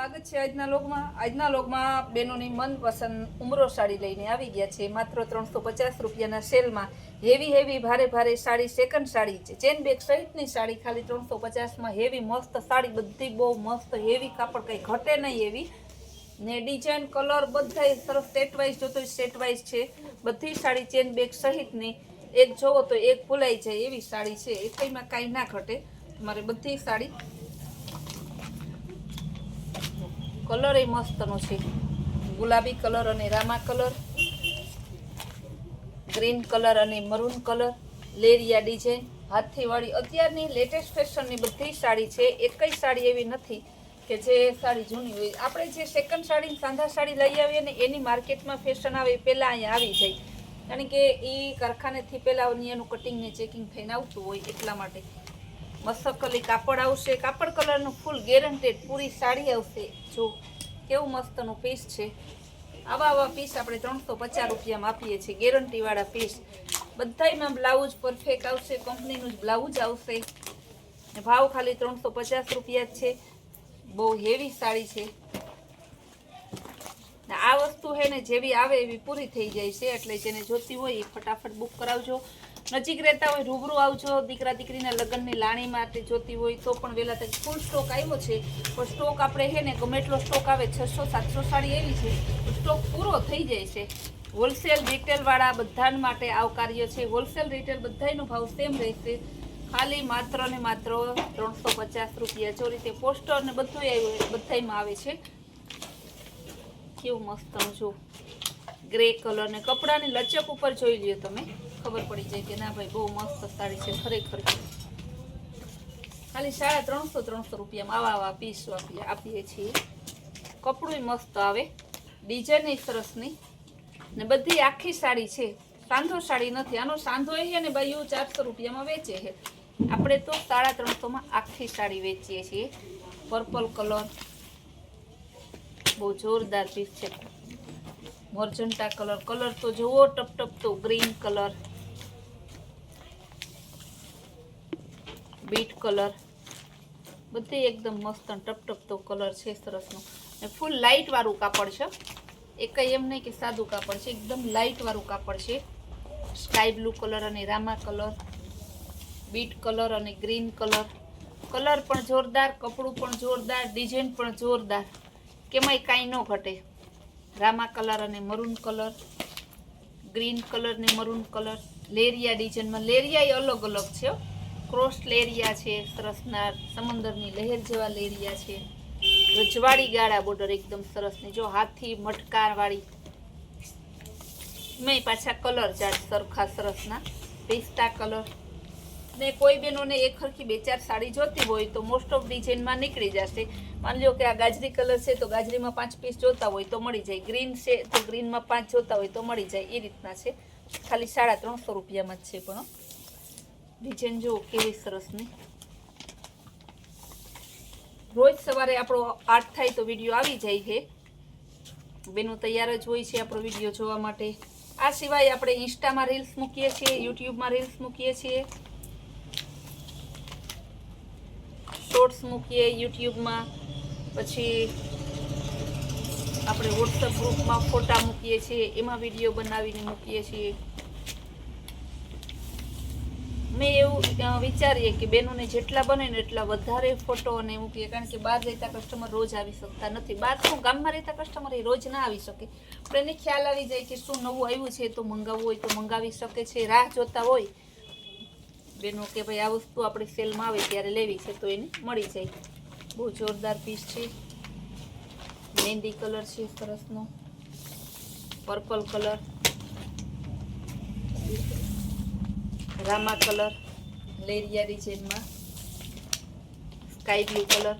સ્વાગત છે આજના લોકમાં. આજના લોકમાં બહેનોની મનપસંદ ઉમરો સાડી લઈને આવી ગયા છે. માત્ર ત્રણસો પચાસ રૂપિયાના સેલમાં હેવી હેવી ભારે ભારે સાડી સેકન્ડ સાડી છે. ચેન બેગ સહિતની સાડી ખાલી ત્રણસો પચાસમાં હેવી મસ્ત સાડી. બધી બહુ મસ્ત હેવી કાપડ, કંઈ ઘટે નહીં એવી. ને ડિઝાઇન કલર બધાય સરસ સેટ વાઇઝ જોતો સેટ છે. બધી સાડી ચેન બેગ સહિતની. એક જોવો તો એક ભૂલાઈ જાય એવી સાડી છે. એકમાં કાંઈ ના ઘટે. તમારે બધી સાડી કલર એ મસ્તનો છે. ગુલાબી કલર અને રામા કલર, ગ્રીન કલર અને મરૂન કલર, લેરિયા ડિઝાઇન. હાથથી વાળી અત્યારની લેટેસ્ટ ફેશનની બધી સાડી છે. એકઈ સાડી એવી નથી કે જે સાડી જૂની હોય. આપણે જે સેકન્ડ સાડી સાંધા સાડી લઈ આવીએ ને એની માર્કેટમાં ફેશન આવે પહેલાં અહીંયા આવી જાય. કારણ કે એ કારખાનેથી પહેલાં એનું કટિંગ ને ચેકિંગ થઈને આવતું હોય એટલા માટે. મસ્તકલી કાપડ આવશે. કાપડ કલરનું ફૂલ ગેરંટેડ પૂરી સાડી આવશે. જો કેવું મસ્તનું પીસ છે. આવા આવા પીસ આપણે ત્રણસો પચાસ રૂપિયામાં આપીએ છીએ. ગેરંટીવાળા પીસ બધામાં બ્લાઉઝ પરફેક્ટ આવશે. કંપનીનું જ બ્લાઉઝ આવશે. ભાવ ખાલી ત્રણસો પચાસ રૂપિયા જ છે. બહુ હેવી સાડી છે. આ વસ્તુ હે ને જેવી આવે એવી પૂરી થઈ જાય છે. એટલે જેને જોતી હોય એ ફટાફટ બુક કરાવજો. નજીક રહેતા હોય, રૂબરૂ આવજો દીકરા દીકરીના લગ્નની લાણી માટે જોતી હોય તો પણ વહેલા તક ફૂલ સ્ટોક આવ્યો છે. પણ સ્ટોક આપણે હે ને, ગમે એટલો સ્ટોક આવે, છસો, સાતસો સાડી એવી છે સ્ટોક પૂરો થઈ જાય છે. હોલસેલ રિટેલવાળા બધા માટે આવકાર્ય છે. હોલસેલ રિટેલ બધાયનો ભાવ સેમ રહેશે. ખાલી માત્ર ને માત્ર ત્રણસો પચાસ રૂપિયા. જો રીતે પોસ્ટર ને બધું આવ્યું, બધાયમાં આવે છે. કેવું મસ્ત જો. ગ્રે કલર ને કપડાની લચક ઉપર જોઈ લ્યો તમે. ખબર પડી જાય કે ના ભાઈ બહુ મસ્ત સાડી છે ખરેખર. ખાલી સાડા ત્રણસો ત્રણસો રૂપિયામાં આવા આવા પીસ આપીએ આપીએ છીએ. કપડું મસ્ત આવે. ડિઝાઇન સરસની ને બધી આખી સાડી છે. સાંધો સાડી નથી. આનો સાંધો એ અને ભાઈઓ ચારસો રૂપિયામાં વેચે છે. આપણે તો સાડા ત્રણસોમાં આખી સાડી વેચીએ છીએ. પર્પલ કલર બહુ જોરદાર પીસ છે. મોરજન્ટા કલર. કલર તો જુઓ, ટપ ટપ તો ગ્રીન કલર. Beet colour. બધી એકદમ મસ્ત ટપ ટપ તો કલર છે સરસનો. ને ફૂલ લાઇટ વાળું કાપડ છે. એ કંઈ એમ નહીં કે સાદું કાપડ છે, એકદમ લાઇટ વાળું કાપડ છે. સ્કાય બ્લુ કલર અને રામા કલર. બીટ કલર અને ગ્રીન કલર. કલર પણ જોરદાર, કપડું પણ જોરદાર ડિઝાઇન પણ જોરદાર. કેમાંય કાંઈ ન ઘટે. રામા કલર અને મરૂન કલર, ગ્રીન કલર ને મરૂન કલર. લેરિયા ડિઝાઇનમાં, લેરિયા અલગ અલગ છે. ક્રોસ લેરિયા છે સરસના સમંદરની લહેર જેવા લેરિયા છે. રજવાડી ગાળા બોર્ડર એકદમ સરસ ને જો હાથી મટકાર વાળી મેં પાછા કલર ચાર સરખા સરસના. પિસ્તા કલર. ને કોઈ બહેનોને એક સરખી બે ચાર સાડી જોતી હોય તો મોસ્ટ ઓફ ડિઝાઇનમાં નીકળી જશે. માની લો કે આ ગાજરી કલર છે તો ગાજરીમાં પાંચ પીસ જોતા હોય તો મળી જાય. ગ્રીન છે તો ગ્રીનમાં પાંચ જોતા હોય તો મળી જાય. એ રીતના છે. ખાલી સાડા ત્રણસો રૂપિયામાં જ છે પણ. ડિઝાઇન જુઓ કેવી સરસની રોજ સવારે આપણો આર્ટ થાય તો વીડિયો આવી જાય છે. બેનો તૈયાર જ હોય છે આપણો વીડિયો જોવા માટે. આ સિવાય આપણે ઇન્સ્ટામાં રીલ્સ મૂકીએ છીએ યુટ્યુબમાં રીલ્સ મૂકીએ છીએ. શોર્ટ્સ મૂકીએ યુટ્યુબમાં. પછી આપણે વોટ્સઅપ ગ્રુપમાં ફોટા મૂકીએ છીએ, એમાં વીડિયો બનાવીને મૂકીએ છીએ. મેં એવું વિચારીએ કે બહેનોને જેટલા બને ને એટલા વધારે ફોટો અને મૂકીએ કારણ કે બહાર રહેતા કસ્ટમર રોજ આવી શકતા નથી. બહાર શું, ગામમાં રહેતા કસ્ટમર એ રોજ ના આવી શકે. પણ એને ખ્યાલ આવી જાય કે શું નવું આવ્યું છે, તો મંગાવવું હોય તો મંગાવી શકે છે, રાહ જોતા હોય. બેનો કે ભાઈ આ વસ્તુ આપણે સેલમાં આવે ત્યારે લેવી છે તો એને મળી જાય. બહુ જોરદાર પીસ છે. મહેંદી કલર છે સરસનો. પર્પલ કલર રામા કલર લેરિયા ડિઝાઇનમાં sky blue colour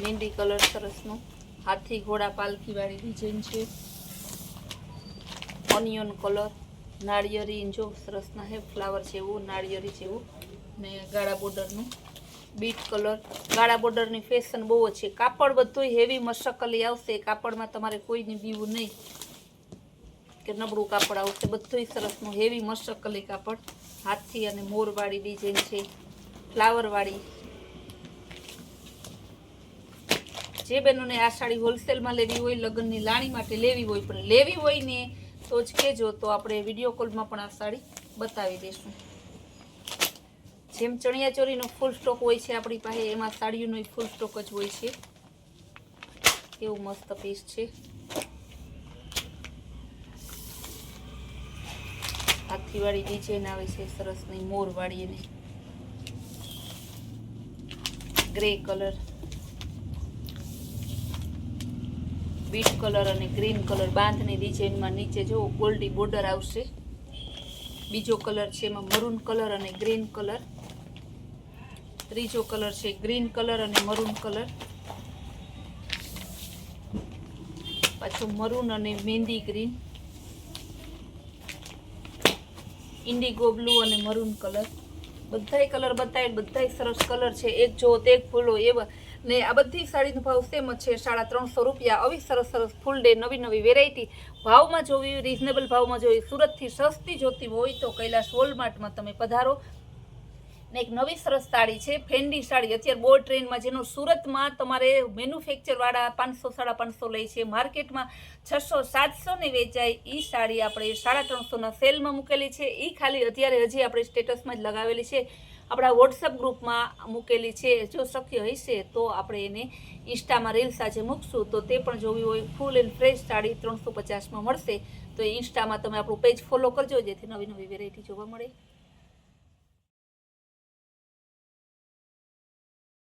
mehndi colour સરસનો. હાથી ઘોડા પાલખીવાળી ડિઝાઇન છે. ઓનિયન કલર નાળિયેરી જો સરસના હે, ફ્લાવર જેવું નાળિયેરી જેવું ને ગાળા બોર્ડરનું બીટ કલર. ગાળા બોર્ડરની ફેશન બહુ છે. કાપડ બધું હેવી મશકલી આવશે. કાપડમાં તમારે કોઈને બીવું નહીં કે નબળું કાપડ આવશે. બધું સરસનું હેવી મશકલી કાપડ. હાથથી અને મોરવાળી ડિઝાઇન છે. ફ્લાવરવાળી જે બહેનોને આ સાડી હોલસેલમાં લેવી હોય, લગ્નની લાણી માટે લેવી હોય, પણ લેવી હોય ને તો જ કહેજો તો આપણે વીડિયો કોલમાં પણ આ સાડી બતાવી દઈશું. જેમ ચણિયા ચોરીનો ફૂલ સ્ટોક હોય છે આપણી પાસે, એમાં સાડીઓનો ફૂલ સ્ટોક જ હોય છે. એવું મસ્ત પીસ છે. હાથીવાળી ડિઝાઇન આવે છે, સરસ નહીં મોરવાળી એને ગ્રે કલર બીટ કલર અને ગ્રીન કલર બાંધની ડિઝાઇનમાં નીચે જો ગોલ્ડી બોર્ડર આવશે. બીજો કલર છે એમાં મરૂન કલર અને ગ્રીન કલર. ત્રીજો કલર છે ગ્રીન કલર અને મરૂન કલર. પાછો મરૂન અને મહેંદી ગ્રીન. ઇન્ડિગો બ્લુ અને મરૂન કલર. બધાય કલર બતાવે બધાય સરસ કલર છે. એક જો તે એક ફૂલો, એવા ને આ બધી સાડીનો ભાવ સેમ જ છે. સાડા ત્રણસો રૂપિયા. આવી સરસ સરસ ફૂલ ડે નવી નવી વેરાયટી ભાવમાં જોવી રિઝનેબલ ભાવમાં જોવી સુરતથી સસ્તી જોતી હોય તો કૈલાસ વોલમાર્ટમાં તમે પધારો. ને એક નવી સરસ સાડી છે ફેન્ડી સાડી. અત્યારે બહુ ટ્રેનમાં જેનો સુરતમાં તમારે મેન્યુફેક્ચરવાળા પાંચસો, સાડા પાંચસો લે છે. માર્કેટમાં છસો, સાતસો ને વેચાય એ સાડી આપણે સાડા ત્રણસોના સેલમાં મૂકેલી છે. એ ખાલી અત્યારે હજી આપણે સ્ટેટસમાં જ લગાવેલી છે. આપણા વોટ્સઅપ ગ્રુપમાં મૂકેલી છે, જો શક્ય હશે તો આપણે એને ઇન્સ્ટામાં રીલ્સ આજે મૂકશું. તો તે પણ જોવી હોય ફૂલ એન્ડ ફ્રેશ સાડી ત્રણસો પચાસમાં મળશે. તો ઇન્સ્ટામાં તમે આપણું પેજ ફોલો કરજો, જેથી નવી નવી વેરાયટી જોવા મળે.